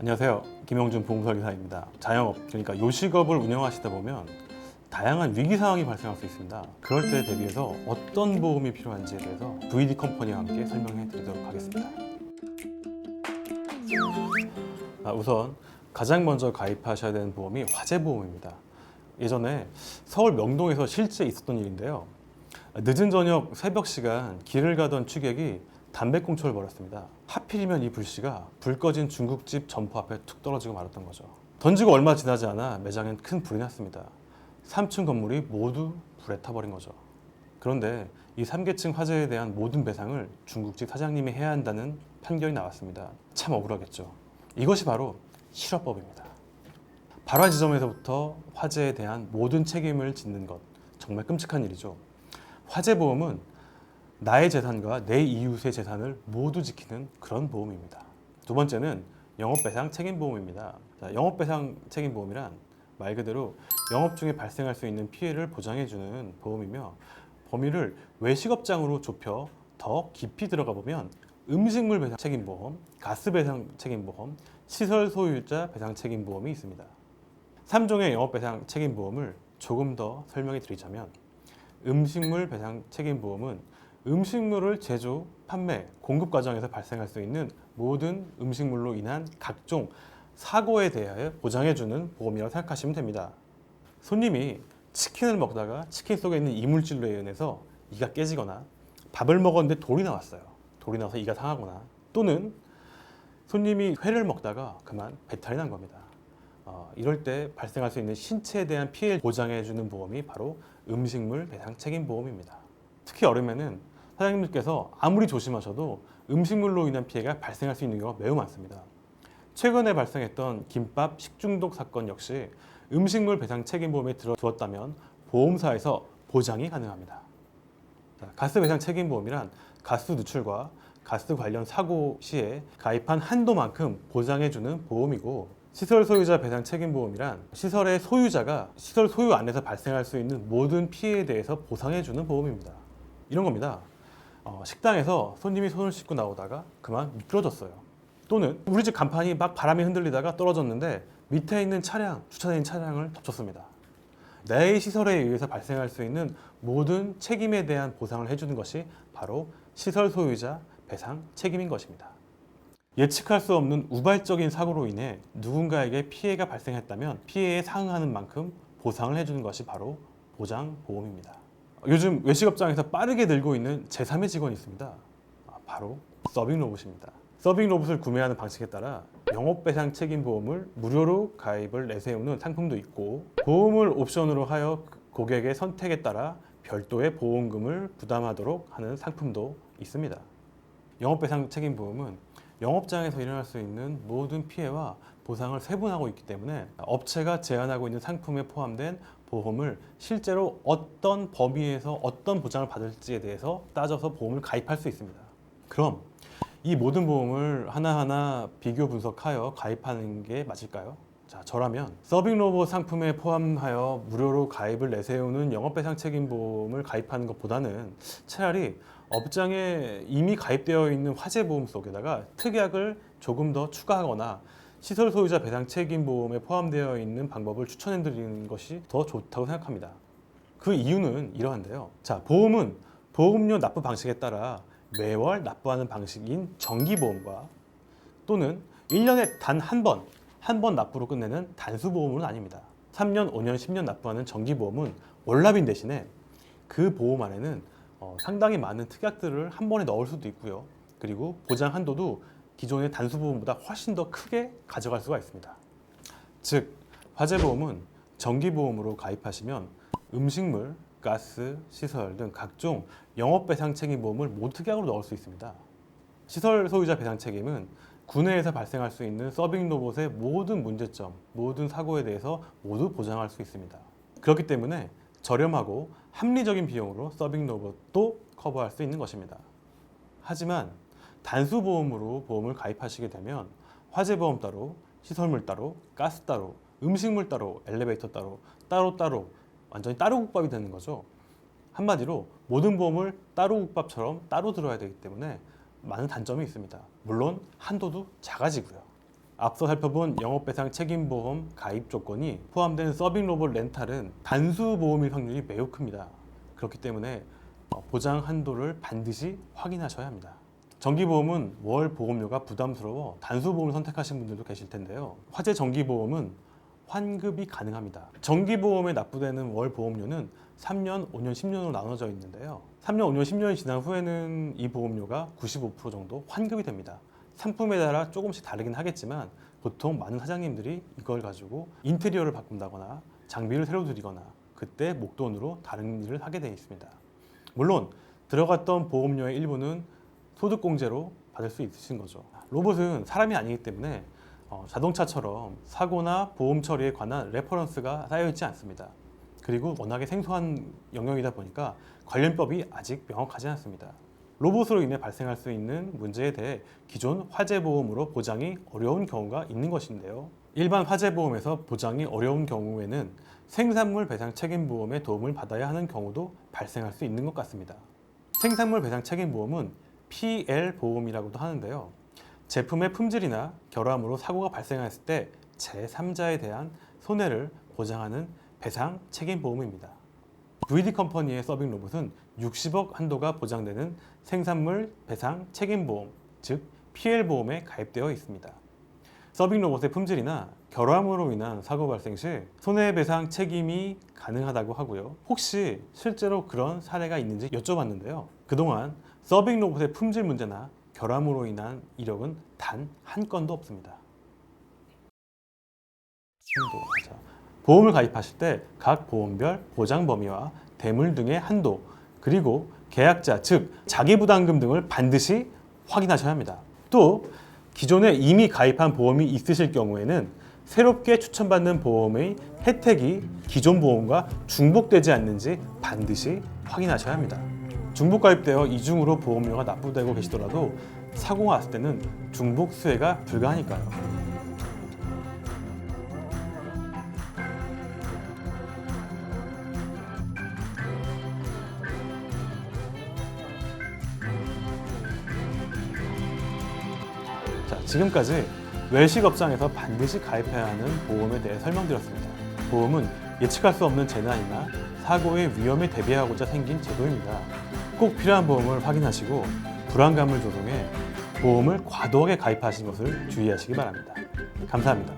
안녕하세요. 김영준 보험설계사입니다. 자영업, 그러니까 요식업을 운영하시다 보면 다양한 위기 상황이 발생할 수 있습니다. 그럴 때 대비해서 어떤 보험이 필요한지에 대해서 VD 컴퍼니와 함께 설명해 드리도록 하겠습니다. 아, 우선 가장 먼저 가입하셔야 되는 보험이 화재보험입니다. 예전에 서울 명동에서 실제 있었던 일인데요. 늦은 저녁 새벽 시간 길을 가던 취객이 담배꽁초를 버렸습니다. 하필이면 이 불씨가 불 꺼진 중국집 점포 앞에 툭 떨어지고 말았던 거죠. 던지고 얼마 지나지 않아 매장엔 큰 불이 났습니다. 3층 건물이 모두 불에 타버린 거죠. 그런데 이 3계층 화재에 대한 모든 배상을 중국집 사장님이 해야 한다는 판결이 나왔습니다. 참 억울하겠죠. 이것이 바로 실화법입니다. 발화 지점에서부터 화재에 대한 모든 책임을 짓는 것 정말 끔찍한 일이죠. 화재 보험은 나의 재산과 내 이웃의 재산을 모두 지키는 그런 보험입니다. 두 번째는 영업배상 책임보험입니다. 자, 영업배상 책임보험이란 말 그대로 영업 중에 발생할 수 있는 피해를 보장해주는 보험이며 범위를 외식업장으로 좁혀 더 깊이 들어가 보면 음식물 배상 책임보험, 가스 배상 책임보험, 시설 소유자 배상 책임보험이 있습니다. 3종의 영업 배상 책임보험을 조금 더 설명해 드리자면 음식물 배상 책임보험은 음식물을 제조, 판매, 공급 과정에서 발생할 수 있는 모든 음식물로 인한 각종 사고에 대하여 보장해주는 보험이라고 생각하시면 됩니다. 손님이 치킨을 먹다가 치킨 속에 있는 이물질로 인해서 이가 깨지거나 밥을 먹었는데 돌이 나왔어요. 돌이 나와서 이가 상하거나 또는 손님이 회를 먹다가 그만 배탈이 난 겁니다. 어, 이럴 때 발생할 수 있는 신체에 대한 피해를 보장해주는 보험이 바로 음식물 배상 책임 보험입니다. 특히 여름에는 사장님들께서 아무리 조심하셔도 음식물로 인한 피해가 발생할 수 있는 경우가 매우 많습니다. 최근에 발생했던 김밥 식중독 사건 역시 음식물 배상 책임 보험에 들어두었다면 보험사에서 보장이 가능합니다. 자, 가스 배상 책임 보험이란 가스 누출과 가스 관련 사고 시에 가입한 한도만큼 보장해주는 보험이고 시설 소유자 배상 책임 보험이란 시설의 소유자가 시설 소유 안에서 발생할 수 있는 모든 피해에 대해서 보상해주는 보험입니다. 이런 겁니다. 어, 식당에서 손님이 손을 씻고 나오다가 그만 미끄러졌어요. 또는 우리 집 간판이 막 바람에 흔들리다가 떨어졌는데 밑에 있는 차량, 주차되어 차량을 덮쳤습니다. 내 시설에 의해서 발생할 수 있는 모든 책임에 대한 보상을 해주는 것이 바로 시설 소유자 배상 책임인 것입니다. 예측할 수 없는 우발적인 사고로 인해 누군가에게 피해가 발생했다면 피해에 상응하는 만큼 보상을 해주는 것이 바로 보장 보험입니다. 요즘 외식업장에서 빠르게 늘고 있는 제3의 직원이 있습니다. 아, 바로 서빙 로봇입니다. 서빙 로봇을 구매하는 방식에 따라 영업배상 책임 보험을 무료로 가입을 내세우는 상품도 있고 보험을 옵션으로 하여 고객의 선택에 따라 별도의 보험금을 부담하도록 하는 상품도 있습니다. 영업배상 책임 보험은 영업장에서 일어날 수 있는 모든 피해와 보상을 세분하고 있기 때문에 업체가 제안하고 있는 상품에 포함된 보험을 실제로 어떤 범위에서 어떤 보장을 받을지에 대해서 따져서 보험을 가입할 수 있습니다. 그럼 이 모든 보험을 하나하나 비교 분석하여 가입하는 게 맞을까요? 자, 저라면 서빙 로봇 상품에 포함하여 무료로 가입을 내세우는 영업배상 책임보험을 가입하는 것보다는 차라리 업장에 이미 가입되어 있는 화재보험 속에다가 특약을 조금 더 추가하거나 시설 소유자 배상 책임 보험에 포함되어 있는 방법을 추천해 드리는 것이 더 좋다고 생각합니다. 그 이유는 이러한데요. 자, 보험은 보험료 납부 방식에 따라 매월 납부하는 방식인 정기보험과 또는 1년에 단 한 번, 한 번 납부로 끝내는 단수보험은 아닙니다. 3년, 5년, 10년 납부하는 정기보험은 월납인 대신에 그 보험 안에는 어, 상당히 많은 특약들을 한 번에 넣을 수도 있고요. 그리고 보장 한도도 기존의 단수 보험보다 훨씬 더 크게 가져갈 수가 있습니다. 즉, 화재보험은 정기보험으로 가입하시면 음식물, 가스, 시설 등 각종 영업배상 책임보험을 모두 특약으로 넣을 수 있습니다. 시설 소유자 배상 책임은 구내에서 발생할 수 있는 서빙 로봇의 모든 문제점, 모든 사고에 대해서 모두 보장할 수 있습니다. 그렇기 때문에 저렴하고 합리적인 비용으로 서빙 로봇도 커버할 수 있는 것입니다. 하지만 단수 보험으로 보험을 가입하시게 되면 화재 보험 따로, 시설물 따로, 가스 따로, 음식물 따로, 엘리베이터 따로, 따로 따로 완전히 따로 국밥이 되는 거죠. 한마디로 모든 보험을 따로 국밥처럼 따로 들어야 되기 때문에 많은 단점이 있습니다. 물론 한도도 작아지고요. 앞서 살펴본 영업배상 책임보험 가입 조건이 포함된 서빙 로봇 렌탈은 단수 보험일 확률이 매우 큽니다. 그렇기 때문에 어, 보장 한도를 반드시 확인하셔야 합니다. 정기보험은 월 보험료가 부담스러워 단수보험을 선택하신 분들도 계실 텐데요. 화재 정기보험은 환급이 가능합니다. 정기보험에 납부되는 월 보험료는 3년, 5년, 10년으로 나눠져 있는데요. 3년, 5년, 10년이 지난 후에는 이 보험료가 95% 정도 환급이 됩니다. 상품에 따라 조금씩 다르긴 하겠지만 보통 많은 사장님들이 이걸 가지고 인테리어를 바꾼다거나 장비를 새로 들이거나 그때 목돈으로 다른 일을 하게 되어 있습니다. 물론 들어갔던 보험료의 일부는 소득공제로 받을 수 있으신 거죠. 로봇은 사람이 아니기 때문에 어, 자동차처럼 사고나 보험 처리에 관한 레퍼런스가 쌓여 있지 않습니다. 그리고 워낙에 생소한 영역이다 보니까 관련법이 아직 명확하지 않습니다. 로봇으로 인해 발생할 수 있는 문제에 대해 기존 화재보험으로 보장이 어려운 경우가 있는 것인데요. 일반 화재보험에서 보장이 어려운 경우에는 생산물 배상 책임보험의 도움을 받아야 하는 경우도 발생할 수 있는 것 같습니다. 생산물 배상 책임보험은 PL 보험이라고도 하는데요. 제품의 품질이나 결함으로 사고가 발생했을 때 제3자에 대한 손해를 보장하는 배상 책임 보험입니다. VD 컴퍼니의 서빙 로봇은 60억 한도가 보장되는 생산물 배상 책임 보험, 즉 PL 보험에 가입되어 있습니다. 서빙 로봇의 품질이나 결함으로 인한 사고 발생 시 손해배상 책임이 가능하다고 하고요. 혹시 실제로 그런 사례가 있는지 여쭤봤는데요. 그동안 서빙 로봇의 품질 문제나 결함으로 인한 이력은 단 한 건도 없습니다. 보험을 가입하실 때 각 보험별 보장 범위와 대물 등의 한도 그리고 계약자 즉 자기부담금 등을 반드시 확인하셔야 합니다. 또 기존에 이미 가입한 보험이 있으실 경우에는 새롭게 추천받는 보험의 혜택이 기존 보험과 중복되지 않는지 반드시 확인하셔야 합니다. 중복 가입되어 이중으로 보험료가 납부되고 계시더라도 사고가 났을 때는 중복 수혜가 불가하니까요. 지금까지 외식 업장에서 반드시 가입해야 하는 보험에 대해 설명드렸습니다. 보험은 예측할 수 없는 재난이나 사고의 위험에 대비하고자 생긴 제도입니다. 꼭 필요한 보험을 확인하시고 불안감을 조성해 보험을 과도하게 가입하신 것을 주의하시기 바랍니다. 감사합니다.